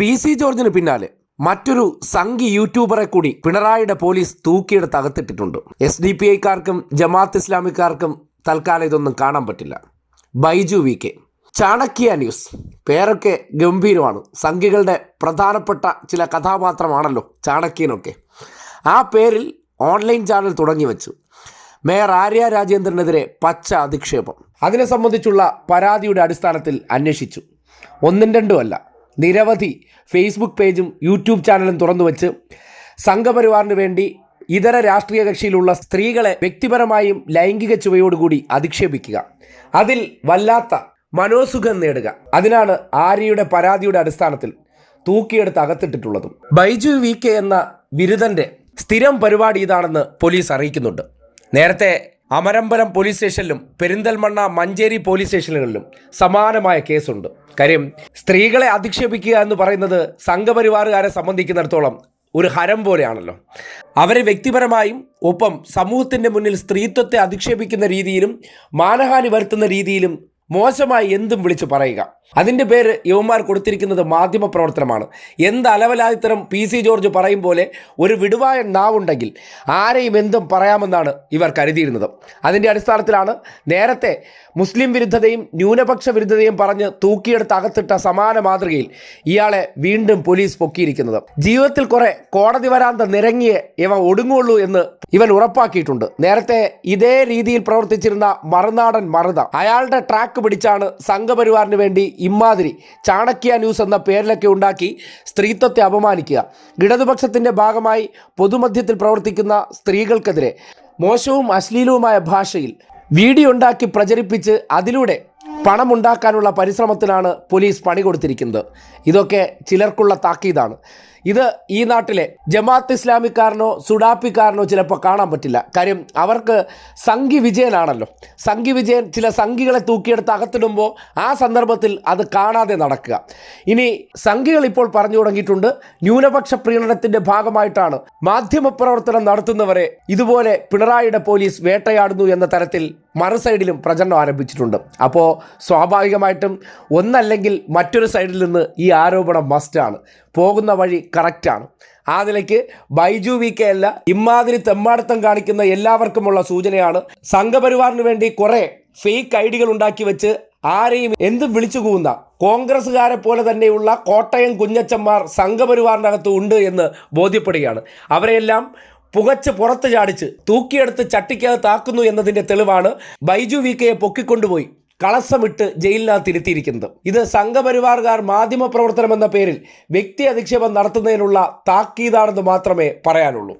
P C ജോർജിന് പിന്നാലെ മറ്റൊരു സംഘി യൂട്യൂബറെ കൂടി പിണറായിയുടെ പോലീസ് തൂക്കിയെടുത്ത് അകത്തിട്ടിട്ടുണ്ട് എസ് ഡി പി ഐക്കാർക്കും ജമാഅത്ത് ഇസ്ലാമിക്കാർക്കും തൽക്കാലം ഇതൊന്നും കാണാൻ പറ്റില്ല. Baiju V K. Chanakya news. പേരൊക്കെ ഗംഭീരമാണ്. സംഘികളുടെ പ്രധാനപ്പെട്ട ചില കഥാപാത്രമാണല്ലോ ചാണക്യനൊക്കെ. ആ പേരിൽ ഓൺലൈൻ ചാനൽ തുടങ്ങി വെച്ചു. മേയർ ആര്യ രാജേന്ദ്രനെതിരെ പച്ച അധിക്ഷേപം. അതിനെ സംബന്ധിച്ചുള്ള പരാതിയുടെ അടിസ്ഥാനത്തിൽ അന്വേഷിച്ചു. ഒന്നും രണ്ടും അല്ല. നിരവധി ഫേസ്ബുക്ക് പേജും യൂട്യൂബ് ചാനലും തുറന്നു വെച്ച് സംഘപരിവാറിന് വേണ്ടി ഇതര രാഷ്ട്രീയ കക്ഷിയിലുള്ള സ്ത്രീകളെ വ്യക്തിപരമായും ലൈംഗിക ചുവയോടുകൂടി അധിക്ഷേപിക്കുക. അതിൽ വല്ലാത്ത മനോസുഖം നേടുക. അതിനാണ് ആര്യയുടെ പരാതിയുടെ അടിസ്ഥാനത്തിൽ തൂക്കിയെടുത്ത് അകത്തിട്ടിട്ടുള്ളതും. ബൈജു വി കെ എന്ന ബിരുദന്റെ സ്ഥിരം പരിപാടി ഇതാണെന്ന് പോലീസ് അറിയിക്കുന്നുണ്ട്. നേരത്തെ അമരമ്പലം പോലീസ് സ്റ്റേഷനിലും പെരിന്തൽമണ്ണ മഞ്ചേരി പോലീസ് സ്റ്റേഷനുകളിലും സമാനമായ കേസുണ്ട്. കാര്യം സ്ത്രീകളെ അധിക്ഷേപിക്കുക എന്ന് പറയുന്നത് സംഘപരിവാറുകാരെ സംബന്ധിക്കുന്നിടത്തോളം ഒരു ഹരം പോലെയാണല്ലോ. അവരെ വ്യക്തിപരമായും ഒപ്പം സമൂഹത്തിന്റെ മുന്നിൽ സ്ത്രീത്വത്തെ അധിക്ഷേപിക്കുന്ന രീതിയിലും മാനഹാനി വരുത്തുന്ന രീതിയിലും മോശമായി എന്തും വിളിച്ച് പറയുക. അതിന്റെ പേര് യുവന്മാർ കൊടുത്തിരിക്കുന്നത് മാധ്യമ പ്രവർത്തനമാണ്. എന്ത് അലവലാതിത്തരം പി സി ജോർജ് പറയും പോലെ ഒരു വിടുവായ നാവുണ്ടെങ്കിൽ ആരെയും എന്തും പറയാമെന്നാണ് ഇവർ കരുതിയിരുന്നത്. അതിന്റെ അടിസ്ഥാനത്തിലാണ് നേരത്തെ മുസ്ലിം വിരുദ്ധതയും ന്യൂനപക്ഷ വിരുദ്ധതയും പറഞ്ഞ് തൂക്കിയെടുത്ത് അകത്തിട്ട സമാന മാതൃകയിൽ ഇയാളെ വീണ്ടും പോലീസ് പൊക്കിയിരിക്കുന്നത്. ജീവിതത്തിൽ കുറെ കോടതി വരാന്ത നിരങ്ങിയേ ഇവ ഒടുങ്ങുള്ളൂ എന്ന് ഇവൻ ഉറപ്പാക്കിയിട്ടുണ്ട്. നേരത്തെ ഇതേ രീതിയിൽ പ്രവർത്തിച്ചിരുന്ന മറുനാടൻ മറുത അയാളുടെ ട്രാക്ക് പിടിച്ചാണ് സംഘപരിവാറിന് വേണ്ടി ഇമ്മാതിരി ചാണക്യ ന്യൂസ് എന്ന പേരിലൊക്കെ ഉണ്ടാക്കി സ്ത്രീത്വത്തെ അപമാനിക്കുക. ഇടതുപക്ഷത്തിന്റെ ഭാഗമായി പൊതുമധ്യത്തിൽ പ്രവർത്തിക്കുന്ന സ്ത്രീകൾക്കെതിരെ മോശവും അശ്ലീലവുമായ ഭാഷയിൽ വീഡിയോ ഉണ്ടാക്കി പ്രചരിപ്പിച്ച് അതിലൂടെ പണമുണ്ടാക്കാനുള്ള പരിശ്രമത്തിലാണ് പോലീസ് പണി കൊടുത്തിരിക്കുന്നത്. ഇതൊക്കെ ചിലർക്കുള്ള താക്കീതാണ്. ഇത് ഈ നാട്ടിലെ ജമാഅത്ത് ഇസ്ലാമിക്കാരനോ സുഡാപ്പിക്കാരനോ ചിലപ്പോൾ കാണാൻ പറ്റില്ല. കാര്യം അവർക്ക് സംഘി വിജയനാണല്ലോ. സംഘി വിജയൻ ചില സംഘികളെ തൂക്കിയെടുത്ത് അകത്തിടുമ്പോൾ ആ സന്ദർഭത്തിൽ അത് കാണാതെ നടക്കുക. ഇനി സംഘികൾ ഇപ്പോൾ പറഞ്ഞു തുടങ്ങിയിട്ടുണ്ട്. ന്യൂനപക്ഷ പ്രീണനത്തിന്റെ ഭാഗമായിട്ടാണ് മാധ്യമപ്രവർത്തനം നടത്തുന്നവരെ ഇതുപോലെ പിണറായിയുടെ പോലീസ് വേട്ടയാടുന്നു എന്ന തരത്തിൽ മറു സൈഡിലും പ്രചരണം ആരംഭിച്ചിട്ടുണ്ട്. അപ്പോൾ സ്വാഭാവികമായിട്ടും ഒന്നല്ലെങ്കിൽ മറ്റൊരു സൈഡിൽ നിന്ന് ഈ ആരോപണം മസ്റ്റാണ് പോകുന്ന വഴി കറക്റ്റാണ്. ആ നിലയ്ക്ക് ബൈജു വി കെ അല്ല ഇമാതിരി തെമ്മാടത്തം കാണിക്കുന്ന എല്ലാവർക്കുമുള്ള സൂചനയാണ്. സംഘപരിവാറിന് വേണ്ടി കുറേ ഫേക്ക് ഐഡികൾ ഉണ്ടാക്കി വെച്ച് ആരെയും എന്തും വിളിച്ചു കൂവുന്ന കോൺഗ്രസ്സുകാരെ പോലെ തന്നെയുള്ള കോട്ടയം കുഞ്ഞച്ചന്മാർ സംഘപരിവാറിനകത്ത് ഉണ്ട് എന്ന് ബോധ്യപ്പെടുകയാണ്. അവരെയെല്ലാം പുകച്ച് പുറത്ത് ചാടിച്ച് തൂക്കിയെടുത്ത് ചട്ടിക്കകത്താക്കുന്നു എന്നതിന്റെ തെളിവാണ് ബൈജു വി കെയെ പൊക്കിക്കൊണ്ടുപോയി. കളസമിട്ട് ജയിലിനകത്ത് ഇരുത്തിയിരിക്കുന്നത്. ഇത് സംഘപരിവാറുകാർ മാധ്യമപ്രവർത്തനം എന്ന പേരിൽ വ്യക്തി അധിക്ഷേപം നടത്തുന്നതിനുള്ള താക്കീതാണെന്ന് മാത്രമേ പറയാനുള്ളൂ.